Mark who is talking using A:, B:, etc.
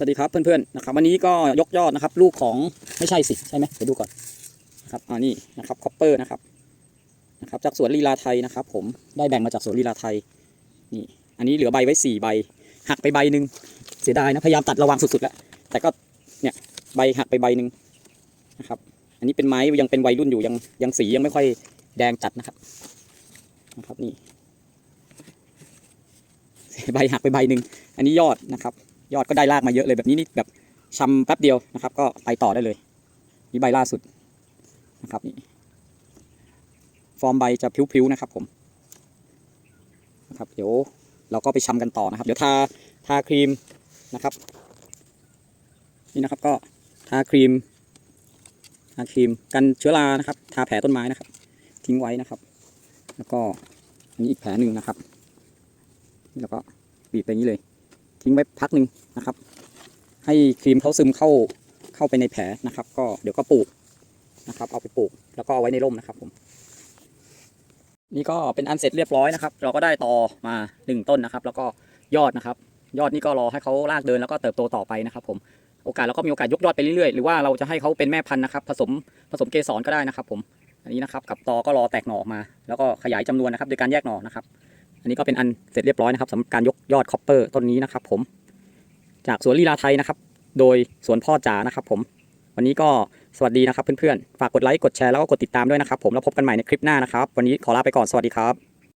A: สวัสดีครับเพื่อนๆนะครับวันนี้ก็ยกยอดนะครับ ลูกของไม่ใช่สิใช่ไหมเดี๋ยวดูก่อนนะครับอ่านี่นะครับคอปเปอร์นะครับนะครับจากสวนลีลาไทยนะครับ ผมได้แบ่งมาจากสวนลีลาไทยนี่อันนี้เหลือใบไว้สี่ใบ หักไปใบหนึ่งเสียดายนะพยายามตัดระวังสุดๆแล้วแต่ก็เนี่ยใบหักไปใบหนึ่งนะครับอันนี้เป็นไม้ยังเป็นวัยรุ่นอยู่ยังยังสียังไม่ค่อยแดงจัดนะครับนะครับนี่ใบหักไปใบหนึ่งอันนี้ยอดนะครับ ยอดก็ได้รากมาเยอะเลยแบบนี้นี่แบบชำแป๊บเดียวนะครับ ก็ไปต่อได้เลย นี่ใบล่าสุดนะครับนี่ฟอร์มใบจะพิ้วๆนะครับผมนะครับเดี๋ยวเราก็ไปชำกันต่อนะครับ เดี๋ยวทาทาครีมนะครับ นี่นะครับก็ทาครีมทาครีมกันเชื้อรานะครับ ทาแผลต้นไม้นะครับ ทิ้งไว้นะครับ แล้วก็อันนี้อีกแผลหนึ่งนะครับแล้วก็บีบไปอย่างนี้เลย ทิ้งไว้พักหนึ่งนะครับ ให้ครีมเขาซึมเข้าเข้าไปในแผลนะครับ ก็เดี๋ยวก็ปลูกนะครับ เอาไปปลูก แล้วก็เอาไว้ในร่มนะครับผมนี่ก็เป็นอันเสร็จเรียบร้อยนะครับ เราก็ได้ตอมาหนึ่งต้นนะครับ แล้วก็ยอดนะครับ ยอดนี่ก็รอให้เขาลากเดินแล้วก็เติบโตต่อไปนะครับ ผมโอกาสเราก็มีโอกาสยกยอดไปเรื่อยๆหรือว่าเราจะให้เขาเป็นแม่พันธุ์นะครับ ผสมผสมเกสรก็ได้นะครับ ผมอันนี้นะครับ กับตอก็รอแตกหน่อออกมา แล้วก็ขยายจำนวนนะครับ โดยการแยกหน่อนะครับ อันนี้ก็เป็นอันเสร็จเรียบร้อยนะครับสำหรับการยกยอดคอปเปอร์ต้นนี้นะครับ ผม จากสวนลีลาไทยนะครับ โดยสวนพ่อจ๋านะครับ ผม วันนี้ก็สวัสดีนะครับเพื่อนๆ ฝากกดไลค์กดแชร์แล้วก็กดติดตามด้วยนะครับ ผมแล้วพบกันใหม่ในคลิปหน้านะครับ วันนี้ขอลาไปก่อนสวัสดีครับ